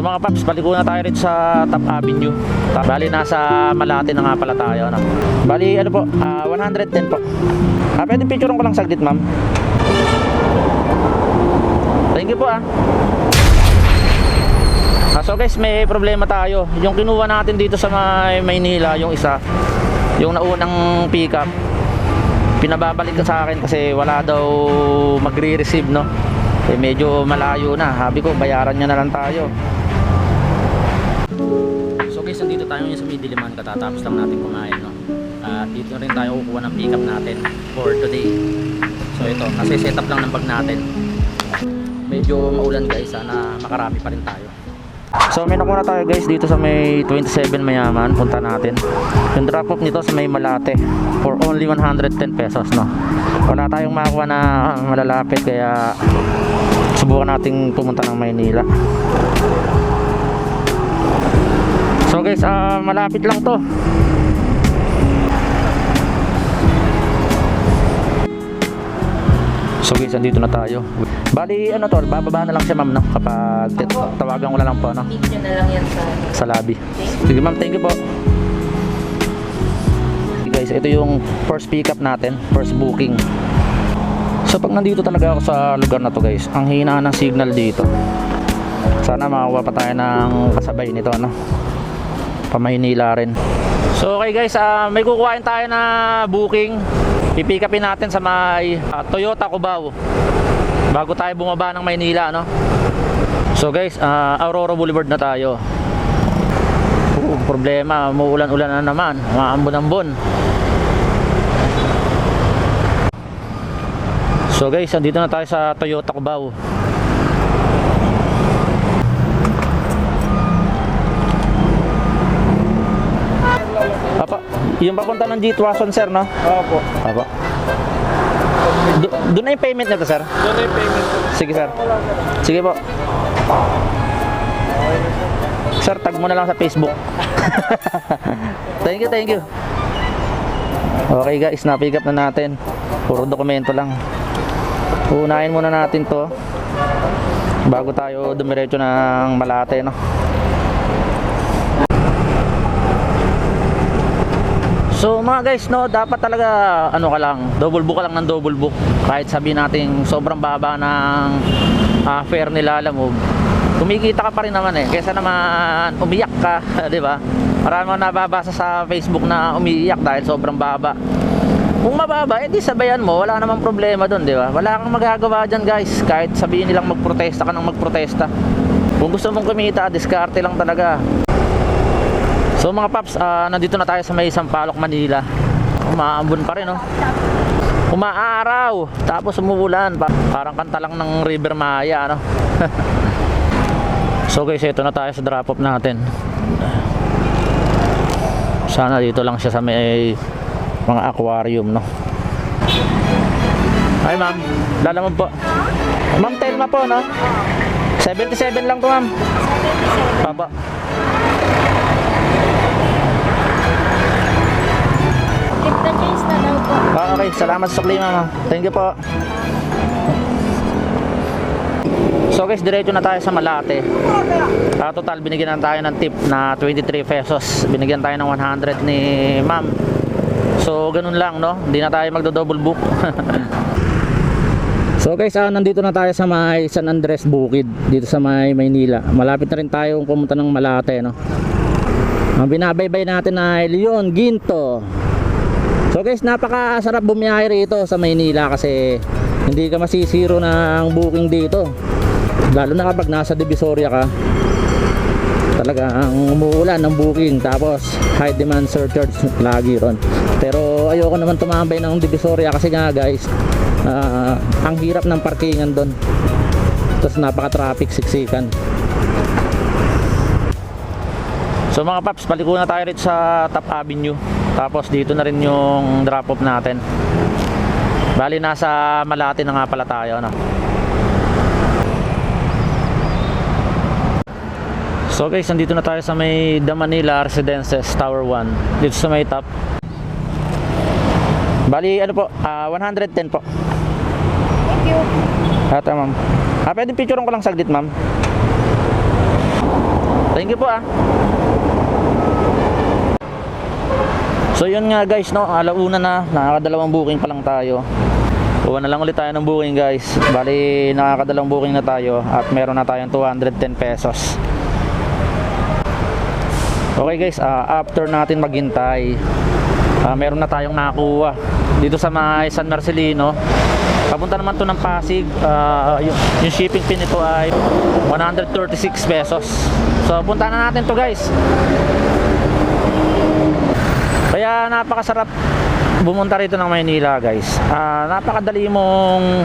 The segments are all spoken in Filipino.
Mga paps, paliko na tayo rito sa Top Avenue. Bali, nasa Malate na nga pala tayo. Ano? Bali, ano po, ah, 110 po. Ah, pwede picturean ko lang saglit, ma'am. Thank you po ah. Ah, so guys, may problema tayo. Yung kinuha natin dito sa may Maynila, yung isa, yung naunang pickup, pinababalik ka sa akin kasi wala daw magre-receive, no? Eh, medyo malayo na. Sabi ko, bayaran niya na lang tayo. Guys, nandito tayo ngayon sa may Diliman. Katatapos lang natin kumain, no? At dito rin tayo kukuha ng pickup natin for today. So ito, kasi setup lang ng bag natin. Medyo maulan guys, sana makarami pa rin tayo. So may nakuha na tayo guys dito sa may 27 Mayaman, punta natin. Yung drop off nito sa may Malate for only 110 pesos no. Wala tayong makuha na malalapit kaya subukan nating pumunta ng Maynila. So guys, ah, malapit lang to. So guys, andito na tayo. Bali, ano to, bababa na lang siya ma'am, no? Kapag tawagan ko na lang po, no? Video na lang yan sa... Sa lobby. Sige ma'am, thank you po. Okay, guys, ito yung first pickup natin, first booking. So pag nandito talaga ako sa lugar na to guys, ang hina ng signal dito. Sana makakuha pa tayo ng kasabay nito, ano? Pamahinila rin. So okay guys, ah, may kukuhain tayo na booking. Pipick upin natin sa may ah, Toyota Cubao. Bago tayo bumaba ng Maynila, no? So guys, ah, Aurora Boulevard na tayo. Oo, problema, muulan-ulan na naman, maambon-ambon. So guys, andito na tayo sa Toyota Cubao. Papa, yung papunta ng G-Tuason sir, no? Opo. Papa. Do- doon na yung payment nito sir? Doon na yung payment. Sige sir. Sige po. Sir, tag mo na lang sa Facebook. thank you, thank you. Okay guys, na-pick up na natin. Puro dokumento lang. Unahin muna natin to bago tayo dumiretso ng Malate, no? So mga guys, no, dapat talaga ano ka lang, double book ka lang ng double book. Kahit sabi natin sobrang baba ng ah, fare nila, alam mo, kumikita ka pa rin naman eh. Kesa naman umiyak ka, 'di ba? Marami akong nababasa sa Facebook na umiiyak dahil sobrang baba. Kung mababa, edi sabayan mo, wala namang problema doon, 'di ba? Wala kang magagawa diyan, guys. Kahit sabihin nilang magprotesta ka nang magprotesta. Kung gusto mong kumita, diskarte lang talaga. So mga paps, ah, nandito na tayo sa may Sampaloc, Manila. Umaambon pa rin, no? Umaaraw, tapos umuulan. Pa- parang kanta lang ng River Maya, ano? so guys, ito na tayo sa drop-off natin. Sana dito lang siya sa may mga aquarium, no? Ay, ma'am. Lalamog po. Ma'am, Telma po, no? 77 lang to, ma'am. Papa. Ah, okay, salamat sa sukli mama. Thank you po. So guys, diretso na tayo sa Malate. Ah, total, binigyan tayo ng tip na 23 pesos. Binigyan tayo ng 100 ni ma'am. So, ganun lang, no? Hindi na tayo magdo-double book. so guys, ah, nandito na tayo sa may San Andres Bukid. Dito sa may Maynila. Malapit na rin tayo pumunta ng Malate, no? Ang binabaybay natin ay Leon Ginto. So guys, napakasarap bumiyahe rito sa Maynila kasi hindi ka masisiro ng booking dito. Lalo na kapag nasa Divisoria ka. Talaga ang umuulan ng booking tapos high demand surcharge lagi ron. Pero ayoko naman tumambay ng Divisoria kasi nga guys, ah, ang hirap ng parkingan doon. Tapos napaka-traffic siksikan. So mga paps, paliko na tayo rito sa Top Avenue. Tapos dito na rin yung drop off natin. Bali nasa Malate na nga pala tayo, no. So guys, nandito na tayo sa may The Manila Residences Tower 1. Dito sa may top. Bali ano po, ah, 110 po. Thank you. Ata ma'am. Ah, pwede picturean ko lang saglit ma'am. Thank you po ah. So yun nga guys, no, alauna na, nakakadalawang booking pa lang tayo. Kuha na lang ulit tayo ng booking guys. Bali, nakakadalawang booking na tayo at meron na tayong 210 pesos. Okay guys, ah, after natin maghintay, ah, meron na tayong nakuha dito sa may San Marcelino. Papunta naman to ng Pasig. Ah, yung, yung shipping fee nito ay 136 pesos. So punta na natin to guys. Kaya napakasarap bumunta rito ng Maynila guys. Ah, napakadali mong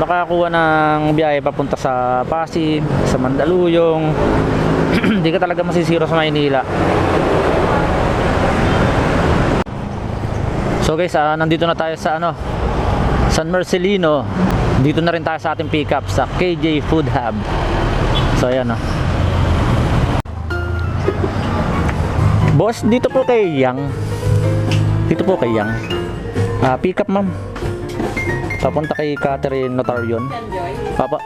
makakuha ng biyahe papunta sa Pasig, sa Mandaluyong. Hindi ka talaga masisiro sa Maynila. So guys, ah, nandito na tayo sa ano, San Marcelino. Dito na rin tayo sa ating pickup sa KJ Food Hub. So ayan oh. Boss, dito po kay Yang. Dito po kay Yang. Ah, pick up ma'am. Papunta kay Catherine Notarion. Papa.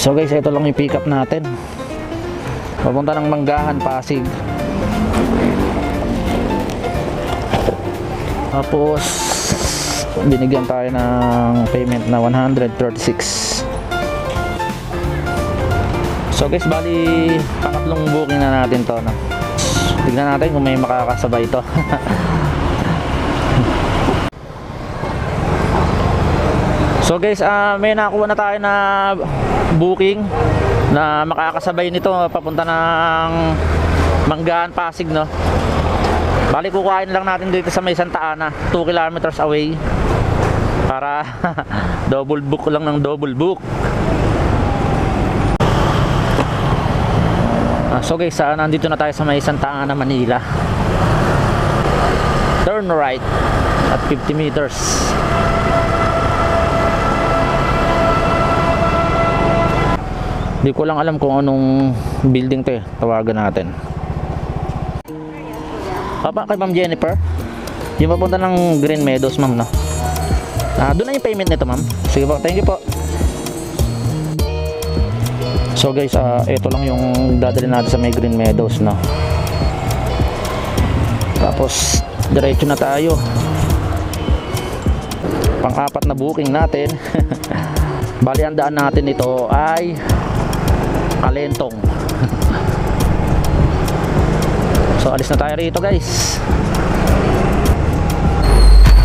So guys, ito lang yung pick up natin. Papunta ng Manggahan, Pasig. Tapos binigyan tayo ng payment na 136. So guys, bali pangatlong booking na natin to. No? Tignan natin kung may makakasabay to. so guys, ah, may nakuha na tayo na booking na makakasabay nito papunta ng Manggaan, Pasig, no? Bali kukuhain lang natin dito sa may Santa Ana, 2 kilometers away. Para double book lang ng double book. So guys, ah, nandito na tayo sa may Santa Ana, Manila. Turn right at 50 meters. Hindi ko lang alam kung anong building to eh. Tawagan natin. Papa, kay Ma'am Jennifer. Yung papunta ng Green Meadows, ma'am, no? Ah, doon na yung payment nito, ma'am. Sige po, thank you po. So guys, ah ito lang yung dadalhin natin sa may Green Meadows, no? Tapos, diretso na tayo. Pang-apat na booking natin. Bali, ang daan natin ito ay Kalentong. so, alis na tayo rito, guys.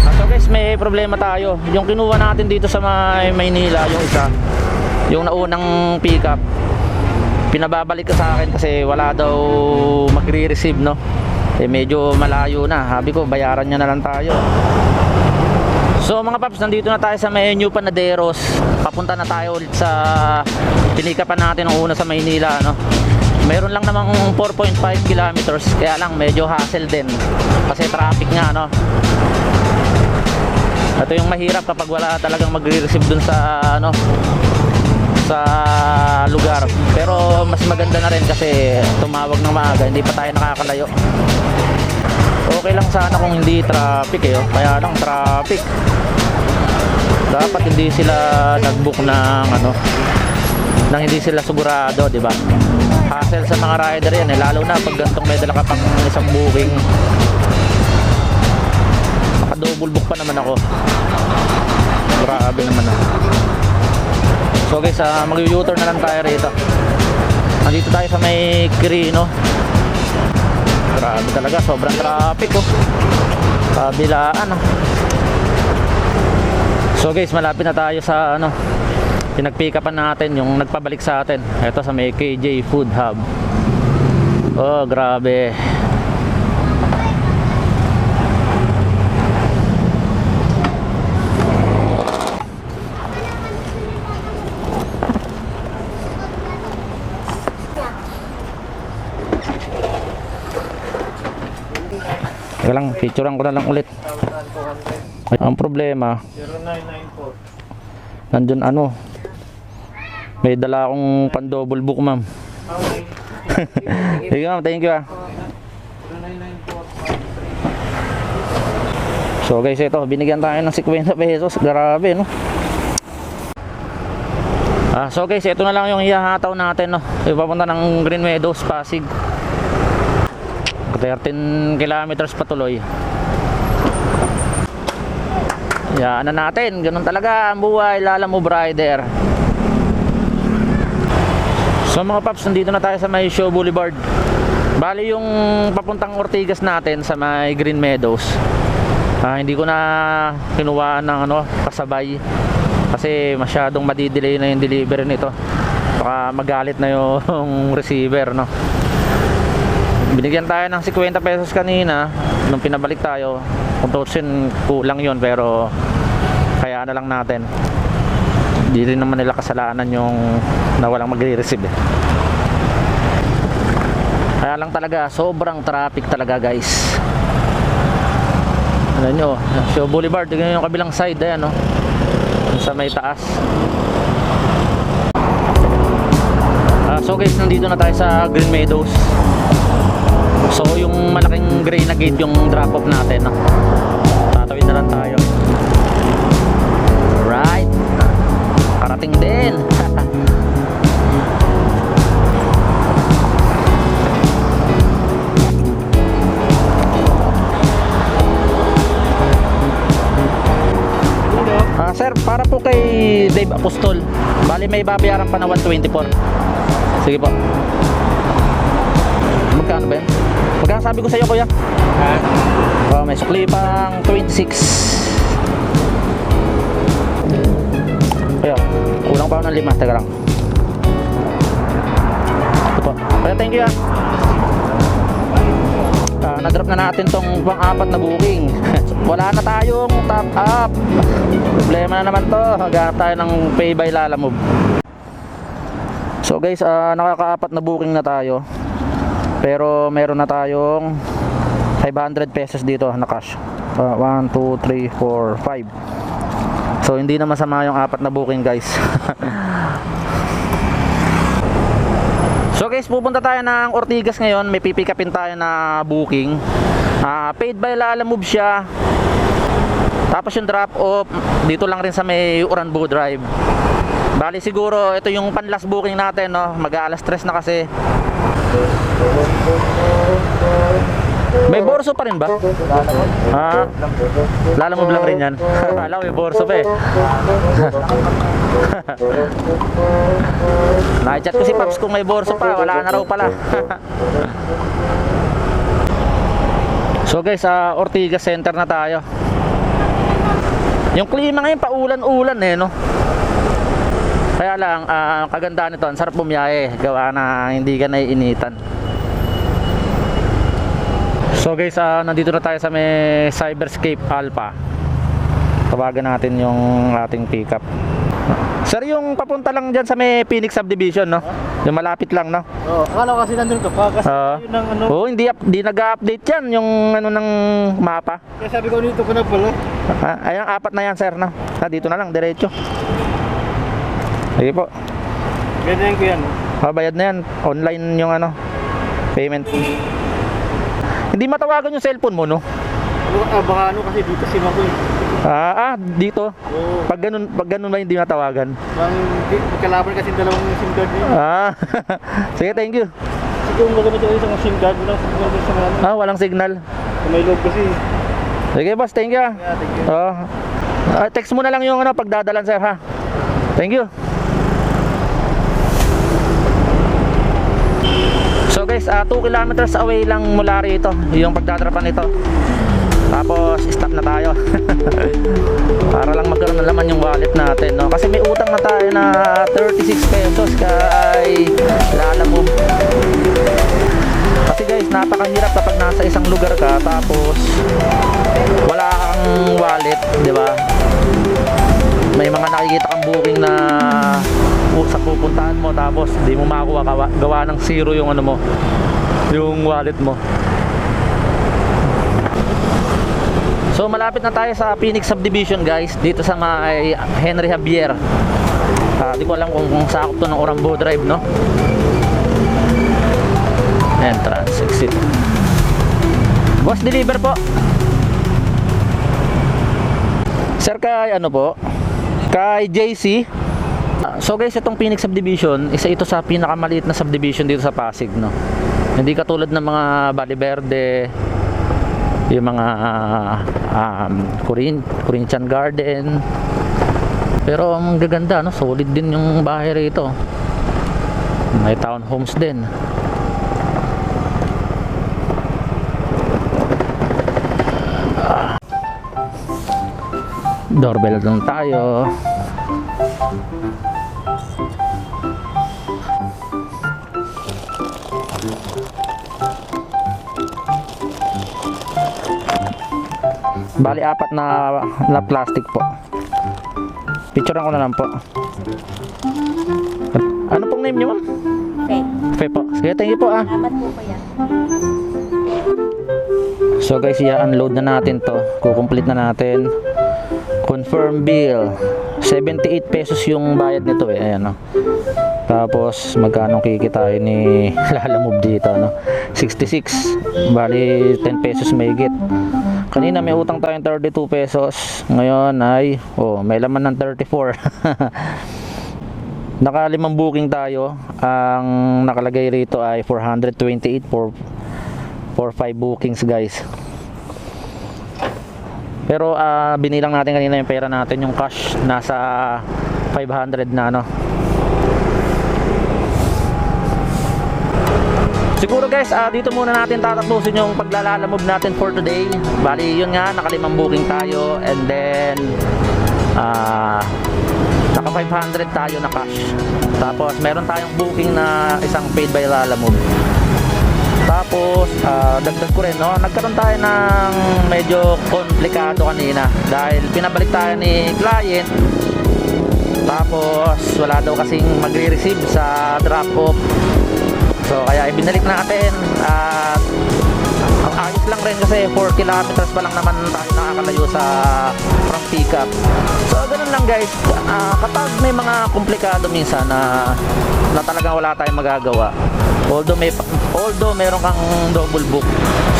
Ah, So guys, may problema tayo. Yung kinuha natin dito sa may Maynila, yung isa, yung naunang pickup, pinababalik ka sa akin kasi wala daw magre-receive, no? Eh medyo malayo na. Sabi ko, bayaran niya na lang tayo. So mga paps, nandito na tayo sa may New Panaderos. Papunta na tayo ulit sa pinikapan natin ng una sa Maynila, no? Meron lang namang 4.5 kilometers, kaya lang medyo hassle din. Kasi traffic nga, no? Ito yung mahirap kapag wala talagang magre-receive dun sa ano sa lugar. Pero mas maganda na rin kasi tumawag ng maaga, hindi pa tayo nakakalayo. Okay lang sana kung hindi traffic eh. oh. Kaya lang traffic. Dapat hindi sila nag-book ng ano nang hindi sila sigurado, di ba? Hassle sa mga rider yan eh, lalo na pag gantong may dala ka pang isang booking. Naka-double book pa naman ako. Grabe naman ah. So guys, uh, mag-u-turn na lang tayo rito. Nandito tayo sa may Quirino. Grabe talaga, sobrang traffic oh. Kabilaan ah. So guys, malapit na tayo sa ano, pinagpikapan natin yung nagpabalik sa atin. Ito sa may KJ Food Hub. Oh, grabe. Teka lang, picturean ko na lang ulit. Ang problema, 0994. nandun ano, may dala akong pan double book ma'am. Okay. Sige ma'am, thank you ah. 0994. So guys, ito, binigyan tayo ng 50 pesos. Grabe, no? Ah, so guys, ito na lang yung ihahataw natin, no. Ipapunta ng Green Meadows, Pasig. 13 kilometers patuloy. Yan na natin. Ganun talaga ang buhay. Lala mo, rider. So mga paps, nandito na tayo sa may Show Boulevard. Bali yung papuntang Ortigas natin sa may Green Meadows. Ah, hindi ko na kinuwaan ng ano, kasabay. Kasi masyadong madidelay na yung delivery nito. Baka magalit na yung receiver, no. Binigyan tayo ng 50 pesos kanina nung pinabalik tayo. Tutusin, kulang yon pero kaya na lang natin. Hindi rin naman nila kasalanan yung na walang magre-receive. eh. Kaya lang talaga, sobrang traffic talaga guys. Ano nyo, Show Boulevard, tignan nyo yung kabilang side, ayan no. Yung Sa may taas. Ah, so guys, nandito na tayo sa Green Meadows. So yung malaking gray na gate yung drop off natin no? Tatawid na lang tayo Right Karating din Ah, sir, para po kay Dave Apostol. Bali may babayaran pa na 124. Sige po. Magkano ba yun? Magkano sabi ko sa iyo, kuya? Ha? Oh, may sukli pang 26. Kuya, kulang pa ako ng lima. Teka lang. Ito po. Kuya, thank you ah. Ah, na-drop na natin tong pang-apat na booking. Wala na tayong top up. Problema na naman to. Maghanap tayo ng pay by Lala Move. So guys, ah, nakakaapat na booking na tayo. Pero meron na tayong 500 pesos dito na cash. 1, 2, 3, 4, 5. So hindi na masama yung apat na booking guys. so guys, pupunta tayo ng Ortigas ngayon. May pipikapin tayo na booking. Ah, paid by Lala Move siya. Tapos yung drop off dito lang rin sa may Uranbo Drive. Bali siguro ito yung pan last booking natin no. Mag-aalas 3 na kasi. May borso pa rin ba? Ha? Lala mo lang rin yan. Alam may borso pa eh. Nakichat ko si Paps kung may borso pa. Wala na raw pala. so guys, sa Ortigas Center na tayo. Yung klima ngayon, paulan-ulan eh, no? Kaya lang, ah, ang kagandaan nito, ang sarap bumiyahe. Gawa na hindi ka naiinitan. So guys, ah, nandito na tayo sa may Cyberscape Alpha. Tawagan natin yung ating pickup. Sir, yung papunta lang dyan sa may Phoenix Subdivision, no? Yung malapit lang, no? Oh, akala ko kasi nandun ka pa kasi Oo. yun ang ano. Oo, hindi, hindi nag-update yan, yung ano ng mapa. Kaya sabi ko dito ko na pala. Ah, ayan, apat na yan, sir, no? Ah, dito na lang, diretso. Sige po. Ganyan ko yan. Ah, bayad na yan. Online yung ano, payment. Hindi matawagan yung cellphone mo, no? Ano ka, baka ano kasi dito si Mako. eh. Ah, ah dito. Oo. Pag ganun, pag ganun ba hindi matawagan? Bang di, kalaban kasi dalawang SIM card niya. Ah, sige, thank you. Siguro magamit ko isang SIM card. Walang card sa ano. Ah, walang signal. Sa may loob kasi. Sige, boss, thank you. ah. Yeah, thank you. Oh. Ah, text mo na lang yung ano pagdadalan sir ha. Thank you. So guys, 2 kilometers away lang mula rito yung pagdadrapan nito. Tapos stop na tayo. Para lang magkaroon ng laman yung wallet natin, no? Kasi may utang na tayo na 36 pesos kay Lala Move. Kasi guys, napakahirap kapag nasa isang lugar ka tapos wala kang wallet, di ba? May mga nakikita kang booking na sa pupuntahan mo tapos di mo makuha gawa, gawa ng zero yung ano mo, yung wallet mo. So malapit na tayo sa Phoenix Subdivision guys dito sa may Henry Javier. Ah, di ko alam kung, kung sakop to ng Orambo Drive no. Entrance, exit. Boss, deliver po. Sir, kay ano po? Kay JC. So guys, itong Phoenix subdivision, isa ito sa pinakamaliit na subdivision dito sa Pasig, no. Hindi katulad ng mga Valle Verde, yung mga ah, um, Corin Corinthian Garden. Pero ang gaganda, no, solid din yung bahay rito. May townhomes din. Doorbell lang tayo. Bali apat na na plastic po. Picturean ko na lang po. Ano pong name niyo, ma'am? Okay. Fe po. Sige, thank you po ah. Salamat po kuya. So guys, i-unload na natin to. Kukomplete na natin. Confirm bill. 78 pesos yung bayad nito eh. Ayan no. Tapos magkano kikitain ni Lalamove dito no? 66. Bali 10 pesos mahigit. Kanina may utang tayong 32 pesos. Ngayon ay oh, may laman ng 34. Nakalimang booking tayo. Ang nakalagay rito ay 428 for for 5 bookings guys. Pero ah, binilang natin kanina yung pera natin, yung cash nasa 500 na ano. Siguro guys, ah, dito muna natin tatapusin yung paglalalamove natin for today. Bali, yun nga, nakalimang booking tayo and then ah naka 500 tayo na cash. Tapos meron tayong booking na isang paid by Lalamove. Tapos, ah, dagdag ko rin, no? Nagkaroon tayo ng medyo komplikado kanina dahil pinabalik tayo ni client. Tapos, wala daw kasing magre-receive sa drop-off. So, kaya ibinalik natin at ang ayos lang rin kasi 4 kilometers pa lang naman tayo nakakalayo sa from pickup. So, ganun lang guys. Ah, kapag may mga komplikado minsan na na talagang wala tayong magagawa. Although may although meron kang double book.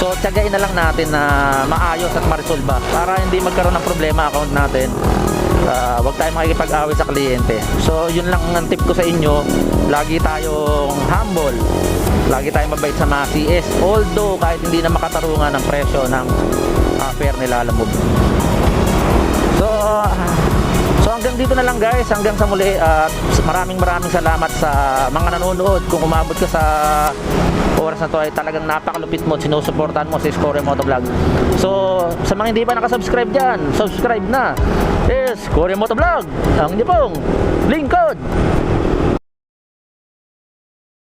So, tiyagain na lang natin na maayos at ma-resolve para hindi magkaroon ng problema account natin. Ah, wag tayong makikipag-away sa kliyente. So, yun lang ang tip ko sa inyo. Lagi tayong humble. Lagi tayong mabait sa mga CS. Although, kahit hindi na makatarungan ng presyo ng uh, fair nila alam mo. So, ah, so hanggang dito na lang guys. Hanggang sa muli. At maraming maraming salamat sa mga nanonood. Kung umabot ka sa oras na to ay talagang napakalupit mo. Sinusuportahan mo sa Score Motovlog. So, sa mga hindi pa nakasubscribe dyan, subscribe na. Yes, Score Motovlog. Ang inyong pong lingkod.